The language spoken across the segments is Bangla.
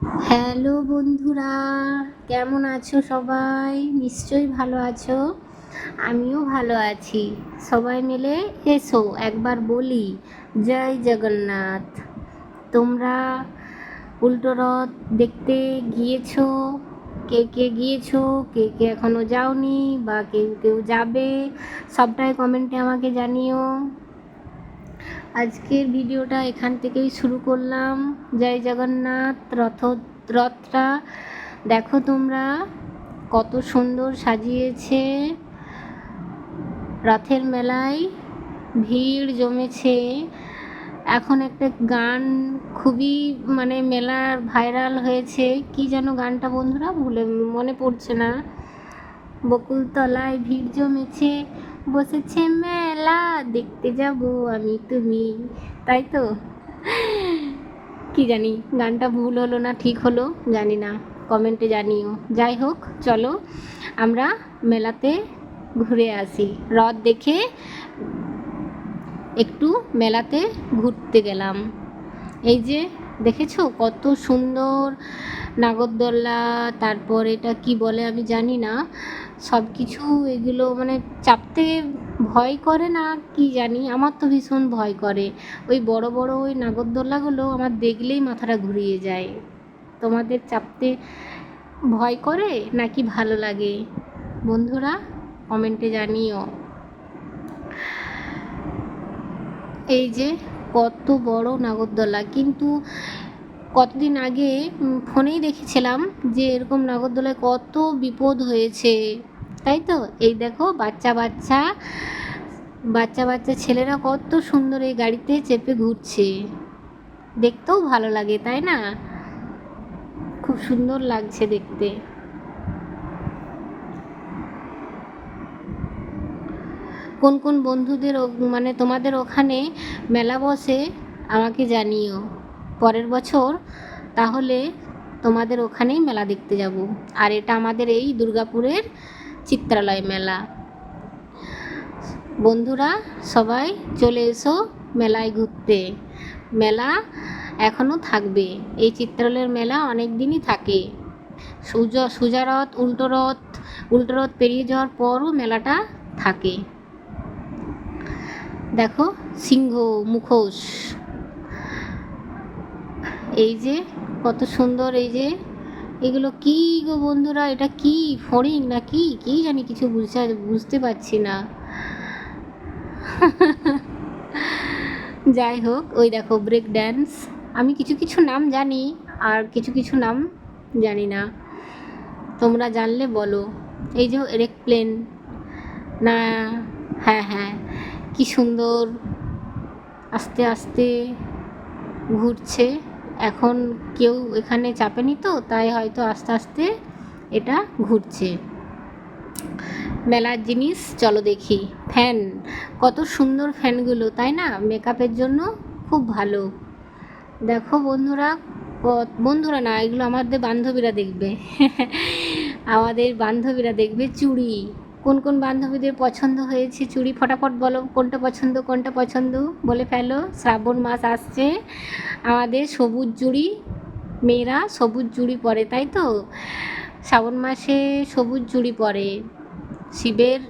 হ্যালো বন্ধুরা, কেমন আছো সবাই? নিশ্চয়ই ভালো আছো। আমিও ভালো আছি। সবাই মিলে এসো, একবার বলি, জয় জগন্নাথ। তোমরা উল্টো রথ দেখতে গিয়েছো? কে কে গিয়েছো? কে কে এখনও যাওনি? বা কেউ কেউ যাবে? সবটাই কমেন্টে আমাকে জানিও। আজকের ভিডিওটা এখান থেকেই শুরু করলাম। জয় জগন্নাথ, রথ রথটা দেখো তোমরা কত সুন্দর সাজিয়েছে। রথের মেলায় ভিড় জমেছে। এখন একটা গান খুবই মানে মেলার ভাইরাল হয়েছে। কি যেন গানটা বন্ধুরা ভুলে মনে পড়ছে না। বকুলতলায় ভিড় জমেছে। বসেছে মেলা, দেখতে যাব আমি তুমি, তাই তো? কি জানি, গানটা ভুল হলো না, ঠিক হলো, জানি না কমেন্টে জানিও। যাই হোক, চলো, আমরা মেলাতে ঘুরে আসি। রথ দেখে একটু মেলাতে ঘুরতে গেলাম। এই যে, দেখেছ কত সুন্দর নাগরদোল্লা তারপর এটা কি বলে আমি জানি না সব কিছু এগুলো মানে চাপতে ভয় করে না, কি জানি? আমার তো ভীষণ ভয় করে। ওই বড় বড় ওই নাগরদোল্লাগুলো আমার দেখলেই মাথাটা ঘুরিয়ে যায়। তোমাদের চাপতে ভয় করে নাকি ভালো লাগে? বন্ধুরা কমেন্টে জানিও। এই যে কত বড় নাগরদোলা, কিন্তু কতদিন আগে ফোনেই দেখেছিলাম যে এরকম নাগরদোলায় কত বিপদ হয়েছে। তাই তো? এই দেখো, বাচ্চা বাচ্চা বাচ্চা বাচ্চা ছেলেরা কত সুন্দর এই গাড়িতে চেপে ঘুরছে। দেখতেও ভালো লাগে, তাই না? খুব সুন্দর লাগছে দেখতে। কোন কোন বন্ধুদের মানে তোমাদের ওখানে মেলা বসে, আমাকে জানিও। পরের বছর তাহলে তোমাদের ওখানেই মেলা দেখতে যাব। আর এটা আমাদের এই দুর্গাপুরের চিত্রালয় মেলা। বন্ধুরা, সবাই চলে এসো মেলায় ঘুরতে। মেলা এখনও থাকবে। এই চিত্রালয়ের মেলা অনেক দিনই থাকে। সুজা সুজারথ উল্টো রথ উল্টো রথ পেরিয়ে যাওয়ার পরও মেলাটা থাকে। দেখো, সিংহ, মুখোশ। এই যে কত সুন্দর এই যে, এগুলো কি গো বন্ধুরা? এটা কি ফড়িং না কি? কি জানি কিছু বুঝতে বুঝতে পারছি না। যাই হোক, ওই দেখো ব্রেক ড্যান্স আমি কিছু কিছু নাম জানি, আর কিছু কিছু নাম জানি না। তোমরা জানলে বলো। এই যে এরোপ্লেন না হ্যাঁ হ্যাঁ। কি সুন্দর। আস্তে আস্তে ঘুরছে। এখন কেউ এখানে চাপেনি তো, তাই হয়তো আস্তে আস্তে এটা ঘুরছে। মেলার জিনিস, চলো দেখি। ফ্যান, কত সুন্দর ফ্যানগুলো, তাই না? মেকআপের জন্য খুব ভালো। দেখো বন্ধুরা বন্ধুরা না, এগুলো আমাদের বান্ধবীরা দেখবে। আমাদের বান্ধবীরা দেখবে চুড়ি। কোন কোন বান্ধবীদের পছন্দ হয়েছে? চুড়ি ফটাফট বলো, কোনটা পছন্দ কোনটা পছন্দ? বলে ফেলো। শ্রাবণ মাস আসছে। আমাদের সবুজ চুড়ি, মেয়েরা সবুজ চুড়ি পরে, তাই তো? শ্রাবণ মাসে সবুজ চুড়ি পরে। শিবের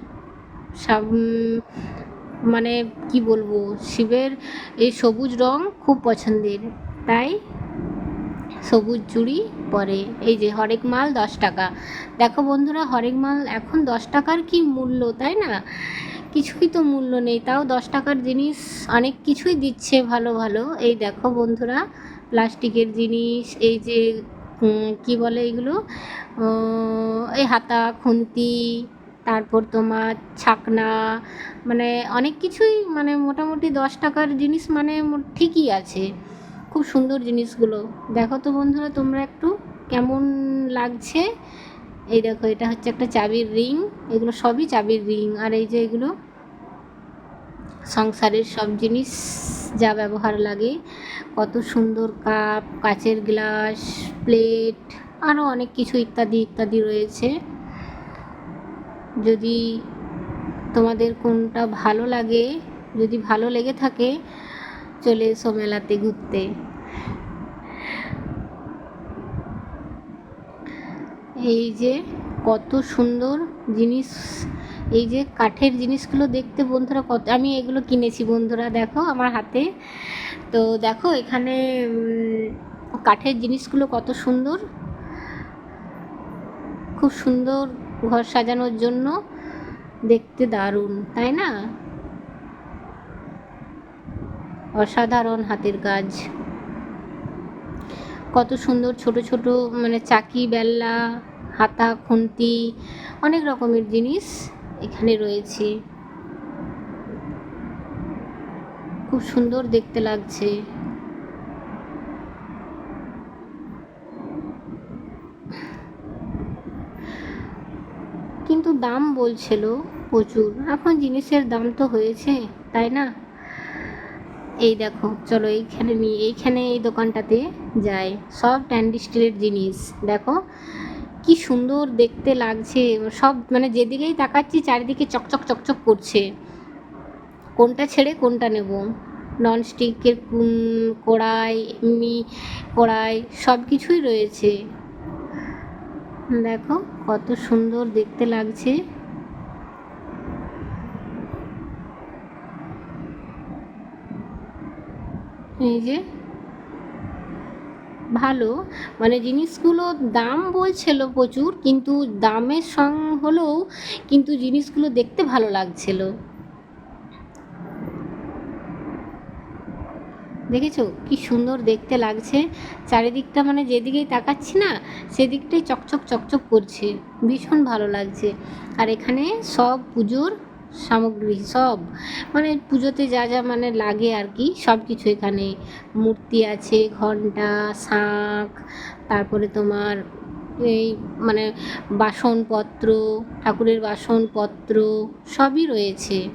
মানে কি বলব? শিবের এই সবুজ রং খুব পছন্দের, তাই? সবুজ চুড়ি, পরে এই যে হরেক মাল দশ টাকা। দেখো বন্ধুরা, হরেক মাল এখন দশ টাকার কি মূল্য, তাই না? কিছুই তো মূল্য নেই, তাও দশ টাকার জিনিস অনেক কিছুই দিচ্ছে ভালো ভালো। এই দেখো বন্ধুরা, প্লাস্টিকের জিনিস, এই যে কি বলে এগুলো? এই হাতা, খুন্তি, তারপর তোমার ছাকনা মানে অনেক কিছুই মানে মোটামুটি দশ টাকার জিনিস মানে ঠিকই আছে। খুব সুন্দর জিনিসগুলো। দেখো তো বন্ধুরা, তোমরা একটু কেমন লাগছে? এই দেখো, এটা হচ্ছে একটা চাবির রিং। এগুলো সবই চাবির রিং। আর এই যে এগুলো সংসারের সব জিনিস যা ব্যবহার লাগে। কত সুন্দর কাপ, কাচের গ্লাস, প্লেট আরও অনেক কিছু ইত্যাদি ইত্যাদি রয়েছে। যদি তোমাদের কোনটা ভালো লাগে, যদি ভালো লেগে থাকে চলে এসো মেলাতে, ঘুরতে। এই যে কত সুন্দর জিনিস, এই যে কাঠের জিনিসগুলো দেখতে বন্ধুরা কত, আমি এগুলো কিনেছি বন্ধুরা, দেখো আমার হাতে। তো দেখো এখানে কাঠের জিনিসগুলো কত সুন্দর। খুব সুন্দর ঘর সাজানোর জন্য দেখতে দারুণ, তাই না? অসাধারণ হাতের কাজ। কত সুন্দর ছোট ছোট মানে চাকি, বেল্লা, হাতা, খুন্তি, অনেক রকমের জিনিস এখানে রয়েছে। খুব সুন্দর দেখতে লাগছে। কিন্তু দাম বলছিল প্রচুর। এখন জিনিসের দাম তো হয়েছে, তাই না? এই দেখো, চলো এইখানে নিয়ে, এইখানে এই দোকানটাতে যাই। সব ট্যান্ডি স্টিলের জিনিস, দেখো। কি সুন্দর দেখতে লাগছে, সব মানে যেদিকেই তাকাচ্ছি চারিদিকে চকচক চকচক করছে। কোনটা ছেড়ে কোনটা নেব? ননস্টিকের কড়াই, এমনি কড়াই সব কিছুই রয়েছে। দেখো, কত সুন্দর দেখতে লাগছে। এই যে, ভালো। মানে জিনিসগুলো দাম বলছিল প্রচুর, কিন্তু দামের সং হলেও কিন্তু জিনিসগুলো দেখতে ভালো লাগছিল। দেখেছ? কি সুন্দর দেখতে লাগছে। চারিদিকটা মানে যেদিকেই তাকাচ্ছি না, সেদিকটাই চকচক চকচক করছে। ভীষণ ভালো লাগছে। আর এখানে সব পুজোর সামগ্রী, সব। মানে পুজোতে যা যা মানে লাগে আর কি, সব কিছু এখানে। মূর্তি আছে, ঘণ্টা, শাঁখ, তারপরে তোমার এই মানে বাসনপত্র, ঠাকুরের বাসনপত্র, সবই রয়েছে।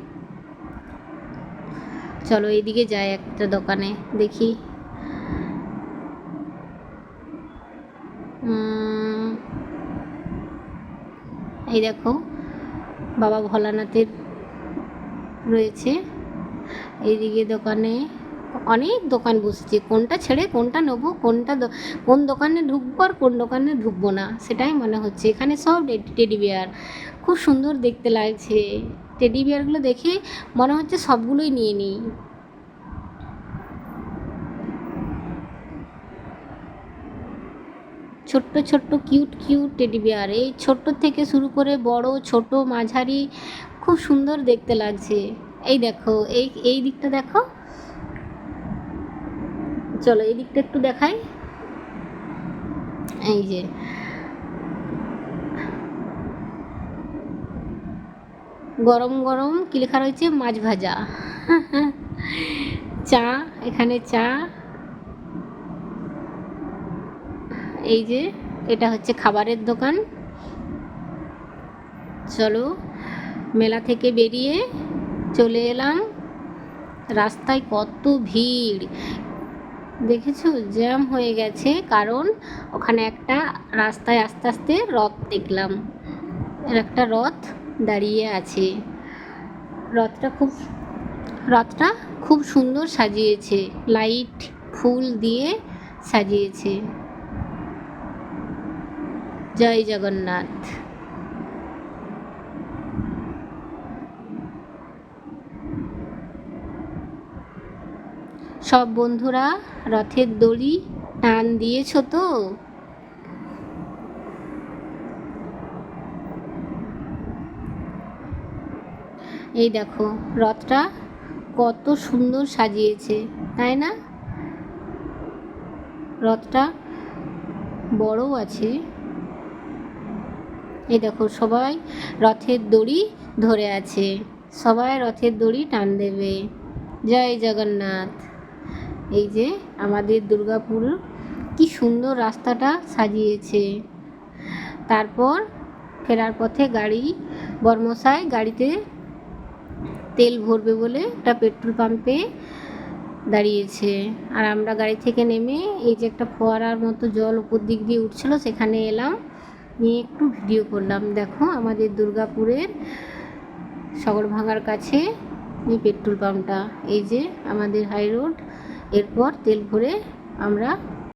চলো এইদিকে যাই একটা দোকানে, দেখি। এই দেখো, বাবা ভোলানাথের রয়েছে। এইদিকে দোকানে অনেক দোকান বসেছে। কোনটা ছেড়ে কোনটা নেব, কোনটা কোন দোকানে ঢুকবো আর কোন দোকানে ঢুকবো না, সেটাই মনে হচ্ছে। এখানে সব টেডি বিয়ার। খুব সুন্দর দেখতে লাগছে। টেডি বিয়ারগুলো দেখে মনে হচ্ছে সবগুলোই নিয়ে নিই। ছোট্ট ছোট্ট, কিউট কিউট টেডি বিয়ার এই ছোট্ট থেকে শুরু করে বড়, ছোট, মাঝারি খুব সুন্দর দেখতে লাগছে। এই দেখো, এই এই দিকটা দেখো। চলো এই দিকটা একটু দেখাই। এই যে। গরম গরম কি লেখা রয়েছে মাছ ভাজা। চা, এখানে চা। এই যে, এটা হচ্ছে খাবারের দোকান। চলো, মেলা থেকে বেরিয়ে চলে এলাম। রাস্তায় কত ভিড়। দেখেছ? জ্যাম হয়ে গেছে, কারণ ওখানে একটা রাস্তায় আস্তে আস্তে রথ দেখলাম। একটা রথ দাঁড়িয়ে আছে। রথটা খুব রথটা খুব সুন্দর সাজিয়েছে। লাইট, ফুল দিয়ে সাজিয়েছে। জয় জগন্নাথ। সব বন্ধুরা, রথের দড়ি টান দিয়েছ তো? এই দেখো, রথটা কত সুন্দর সাজিয়েছে, তাই না? রথটা বড়ও আছে। এই দেখো, সবাই রথের দড়ি ধরে আছে। সবাই রথের দড়ি টান দেবে। জয় জগন্নাথ। এই যে আমাদের দুর্গাপুর, কি সুন্দর রাস্তাটা সাজিয়েছে। তারপর ফেরার পথে গাড়ি, বর্মশাই গাড়িতে তেল ভরবে বলে একটা পেট্রোল পাম্পে দাঁড়িয়েছে। আর আমরা গাড়ি থেকে নেমে এই যে একটা ফোয়ারার মতো জল উপর দিক দিয়ে উঠছিল, সেখানে এলাম। নিয়ে একটু ভিডিও করলাম। দেখো আমাদের দুর্গাপুরের সগরভাঙার কাছে এই পেট্রোল পাম্পটা, এই যে আমাদের হাই রোড, এরপর তেল ভরে আমরা